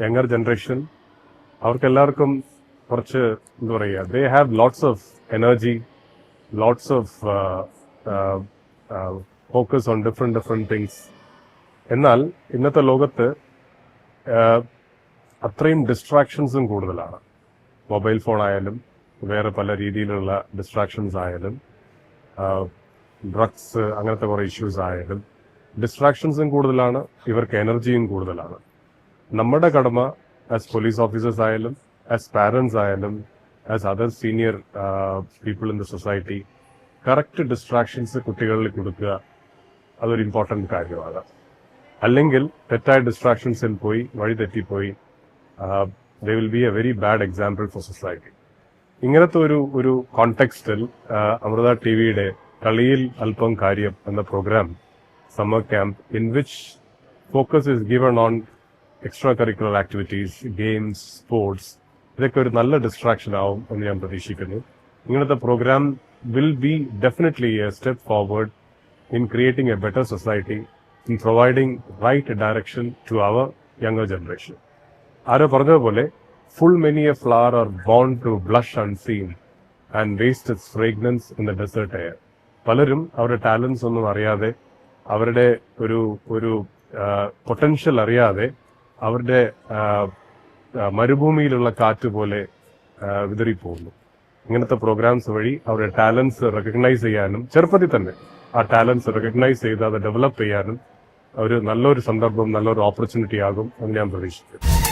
Younger generation അവർക്കെല്ലാവർക്കും കുറച്ച് എന്താ പറയുക they have lots of energy lots of focus on different different things എന്നാൽ ഇന്നത്തെ ലോകത്ത് ആഹ്, അത്രയും ഡിസ്ട്രാക്ഷൻസും കൂടുതലാണ്. മൊബൈൽ ഫോൺ ആയാലും വേറെ പല രീതിയിലുള്ള ഡിസ്ട്രാക്ഷൻസ് ആയാലും ഡ്രഗ്സ് അങ്ങനത്തെ കുറേ ഇഷ്യൂസ് ആയാലും ഡിസ്ട്രാക്ഷൻസും കൂടുതലാണ് ഇവർക്ക് എനർജിയും കൂടുതലാണ്. നമ്മുടെ കടമ ആസ് പോലീസ് ഓഫീസേഴ്സ് ആയാലും ആസ് പാരൻസ് ആയാലും as other senior people in the society correct distractions കുട്ടികളിൽ കൊടുക്കുക അതൊരു ഇമ്പോർട്ടന്റ് കാര്യമാണ്. അല്ലെങ്കിൽ തെറ്റായ ഡിസ്ട്രാക്ഷൻസിൽ പോയി വഴി തെറ്റിപ്പോയി they will be a very bad example for society ഇങ്ങനത്തെ ഒരു ഒരു കോണ്ടെക്സ്റ്റിൽ അമൃത ടി വിയുടെ കളിയിൽ അല്പം കാര്യം എന്ന programme summer camp in which focus is given on extracurricular activities games sports ഇതൊക്കെ ഒരു നല്ല ഡിസ്ട്രാക്ഷൻ ആവും എന്ന് ഞാൻ പ്രതീക്ഷിക്കുന്നു. ഇങ്ങനത്തെ programme will be definitely a step forward in creating a better society in providing right direction to our younger generation ആരോ പറഞ്ഞതുപോലെ full many a flower are born to blush unseen and waste its fragrance in the desert air പലരും അവരുടെ talents ഒന്നും അറിയാതെ അവരുടെ ഒരു ഒരു potential അറിയാതെ അവരുടെ മരുഭൂമിയിലുള്ള കാറ്റ് പോലെ വിതറിപ്പോകുന്നു. ഇങ്ങനത്തെ പ്രോഗ്രാംസ് വഴി അവരുടെ ടാലൻസ് റെക്കഗ്നൈസ് ചെയ്യാനും ചെറുപ്പത്തിൽ തന്നെ ആ ടാലൻസ് റെക്കഗ്നൈസ് ചെയ്ത് അത് ഡെവലപ്പ് ചെയ്യാനും ഒരു നല്ലൊരു സന്ദർഭം നല്ലൊരു ഓപ്പർച്യൂണിറ്റി ആകും എന്ന് ഞാൻ പ്രതീക്ഷിക്കുന്നു.